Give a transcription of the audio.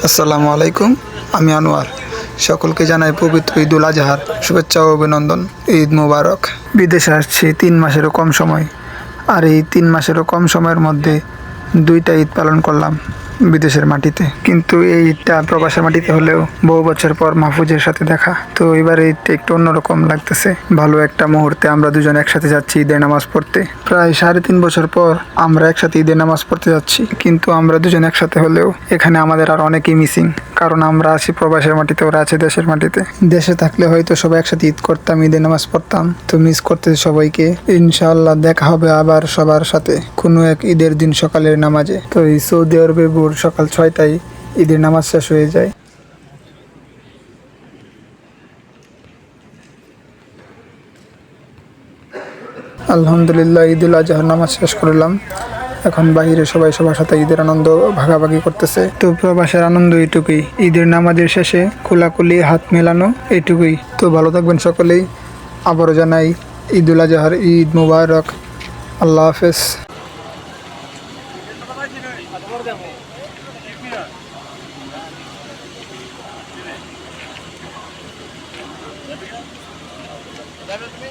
আসসালামু আলাইকুম, আমি আনোয়ার। সকলকে জানাই পবিত্র ঈদুল আজহার, শুভেচ্ছা ও অভিনন্দন। ঈদ মুবারক। বিদেশে আসছি তিন মাসেরও কম সময়। আর এই তিন মাসেরও কম সময়ের মধ্যে দুইটা ঈদ পালন করলাম। বিদেশের মাটিতে। কিন্তু এই ঈদটা প্রবাসের মাটিতে হলেও বহু বছর পর মাহফুজের সাথে দেখা। তো এবার ঈদটা একটু অন্যরকম লাগতেছে। ভালো একটা মুহূর্তে আমরা দুজন একসাথে যাচ্ছি ঈদের নামাজ পড়তে। প্রায় সাড়ে তিন বছর পর আমরা একসাথে ঈদের নামাজ পড়তে যাচ্ছি। কিন্তু আমরা দুজন একসাথে হলেও এখানে আমাদের আর অনেকেই মিসিং। কারণ আমরা আছি প্রবাসের মাটিতে, ওরা আছে দেশের মাটিতে। দেশে থাকলে হয়তো সবাই একসাথে ঈদ করতাম, ঈদের নামাজ পড়তাম। তো মিস করতে সবাইকে। ইনশাআল্লাহ দেখা হবে আবার সবার সাথে কোনো এক ঈদের দিন সকালের নামাজে। তো এই সৌদি আরবে ভোর সকাল ছয়টায় ঈদের নামাজ শেষ হয়ে যায়। আলহামদুলিল্লাহ, ঈদুল আজহার নামাজ শেষ করলাম। এখন বাইরে সবাই সবার সাথে ঈদের আনন্দ ভাগাভাগি করতেছে। তো প্রবাসের আনন্দ এটুকুই ঈদের নামাজের শেষে খোলাকুলি হাত মেলানো এটুকুই তো ভালো থাকবেন সকলেই। আবারও জানাই, ঈদুল আজহার ঈদ মুবারক। আল্লাহ হাফেজ। যাবে তুমি